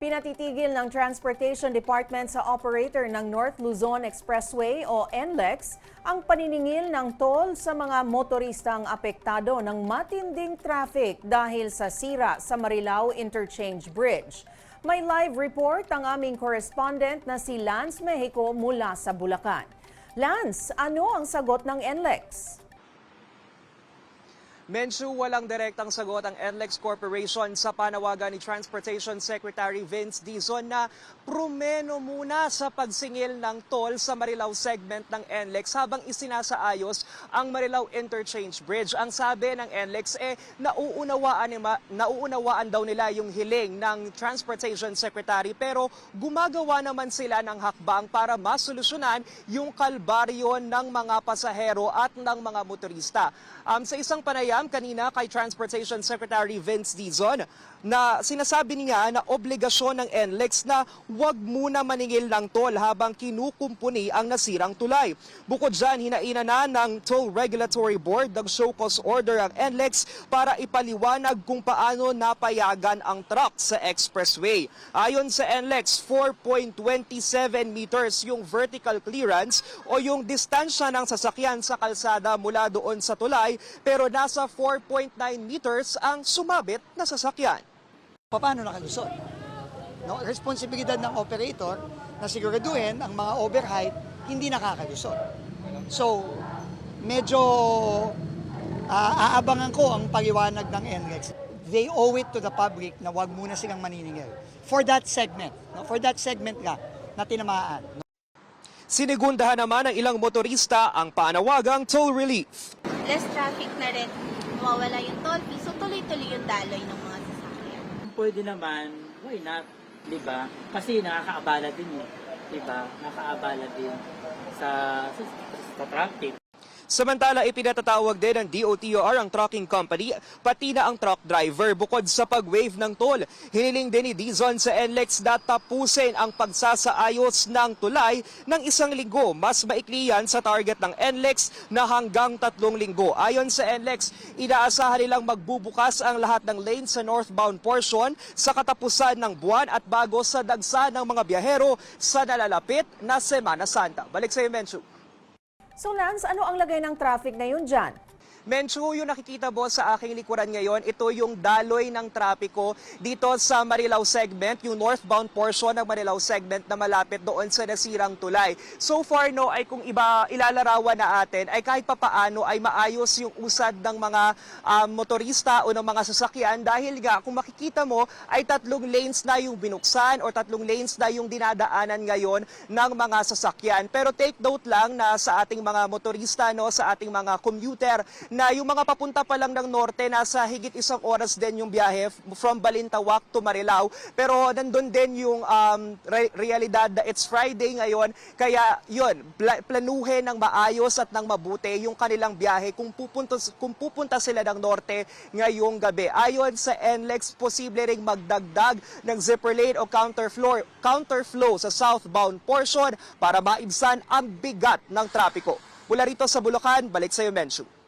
Pinatitigil ng Transportation Department sa operator ng North Luzon Expressway o NLEX ang paniningil ng toll sa mga motoristang apektado ng matinding traffic dahil sa sira sa Marilao Interchange Bridge. May live report ang aming correspondent na si Lance Mexico mula sa Bulacan. Lance, ano ang sagot ng NLEX? Medyo walang direktang sagot ang NLEX Corporation sa panawagan ni Transportation Secretary Vince Dizon na prumeno muna sa pagsingil ng toll sa Marilao segment ng NLEX habang isinasaayos ang Marilao Interchange Bridge. Ang sabi ng NLEX eh nauunawaan, nauunawaan daw nila yung hiling ng Transportation Secretary pero gumagawa naman sila ng hakbang para masolusyonan yung kalbaryo ng mga pasahero at ng mga motorista. Um, sa isang panayam kanina kay Transportation Secretary Vince Dizon na sinasabi niya na obligasyon ng NLEX na huwag muna maningil ng toll habang kinukumpuni ang nasirang tulay. Bukod dyan, hinaina na ng Toll Regulatory Board ng show cause order ang NLEX para ipaliwanag kung paano napayagan ang truck sa expressway. Ayon sa NLEX, 4.27 meters yung vertical clearance o yung distansya ng sasakyan sa kalsada mula doon sa tulay pero nasa 4.9 meters ang sumabit na sasakyan. paano nakalusot. No, responsibilidad ng operator na siguraduhin ang mga overheight hindi nakakalusot. So, medyo ah, aabangan ko ang paliwanag ng NREX. They owe it to the public na wag muna silang maniningil. For that segment, no, for that segment nga na tinamaan. Sinigundahan naman ng ilang motorista ang panawagang toll relief. less traffic na rin, mawawala yung toll fee, so tuloy-tuloy yung daloy ng mga sasakyan. Pwede naman, why not? Di ba? Kasi nakakaabala din eh. Di ba? Nakakaabala din sa, sa, sa traffic. Samantala, ipinatatawag din ng DOTR ang trucking company, pati na ang truck driver bukod sa pag-waive ng toll. Hiniling din ni Dizon sa NLEX na tapusin ang pagsasaayos ng tulay ng isang linggo. Mas maikli yan sa target ng NLEX na hanggang tatlong linggo. Ayon sa NLEX, inaasahan nilang magbubukas ang lahat ng lanes sa northbound portion sa katapusan ng buwan at bago sa dagsa ng mga biyahero sa nalalapit na Semana Santa. Balik sa iyo, Menchu. So Lance, ano ang lagay ng traffic ngayon dyan? Menchu, yung nakikita boss sa aking likuran ngayon, ito yung daloy ng trapiko dito sa Marilao segment, yung northbound portion ng Marilao segment na malapit doon sa nasirang tulay. So far no, ay kung iba ilalarawan na atin, ay kahit papaano ay maayos yung usad ng mga ah, motorista o ng mga sasakyan dahil nga kung makikita mo ay tatlong lanes na yung binuksan or tatlong lanes na yung dinadaanan ngayon ng mga sasakyan. Pero take note lang na sa ating mga motorista, no, sa ating mga commuter, na yung mga papunta pa lang ng norte, nasa higit isang oras din yung biyahe from Balintawak to Marilao. Pero nandun din yung um, re- realidad na it's Friday ngayon. Kaya yun, pla- planuhin ng maayos at ng mabuti yung kanilang biyahe kung pupunta, kung pupunta sila ng norte ngayong gabi. Ayon sa NLEX, posible ring magdagdag ng zipper lane o counterflow, counterflow sa southbound portion para maibsan ang bigat ng trapiko. Mula rito sa Bulacan, balik sa iyo, Menshu.